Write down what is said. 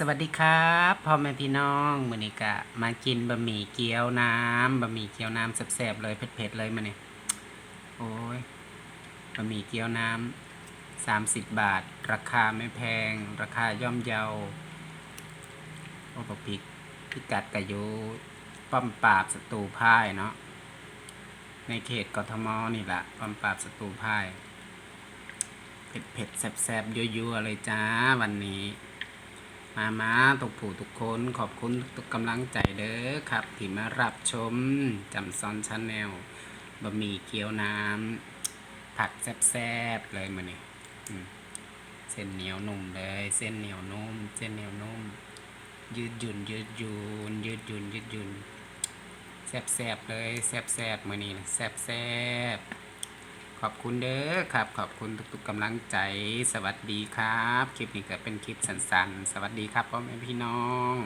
สวัสดีครับพ่อแม่พี่น้องมื้อนี้กะมากินบะหมี่เกี๊ยวน้ำบะหมี่เกี๊ยวน้ำแซ่บๆเลยเผ็ดๆเลยมาเนี่ยโอ้ยบะหมี่เกี๊ยวน้ำสามสิบบาท ราคาไม่แพง ราคาย่อมเยาโอ้บะพิกพิกัดกะยูป้อมปราบศัตรูพ่ายเนาะในเขตกทมนี่แหละป้อมปราบศัตรูพ่ายเผ็ดๆแซ่บๆยั่วๆเลยจ้าวันนี้ มามาทุกผู้ทุกคนขอบคุณทุกกำลังใจเด้อครับ ที่มารับชมจำซอนชาแนลบะหมี่เกี๊ยวน้ำผักแซ่บๆเลยมาเนี่ยเส้นเหนียวนุ่มเลย เส้นเหนียวนุ่ม เส้นเหนียวนุ่ม ยืดหยุ่น ยืดหยุ่นยืดหยุ่นยืดหยุ่นแซ่บๆเลยแซ่บๆมานี่แซ่บๆ อบคุณเด้อครับ ขอบคุณทุกๆกำลังใจ สวัสดีครับ คลิปนี้ก็เป็นคลิปสั้นๆ สวัสดีครับพ่อแม่พี่น้อง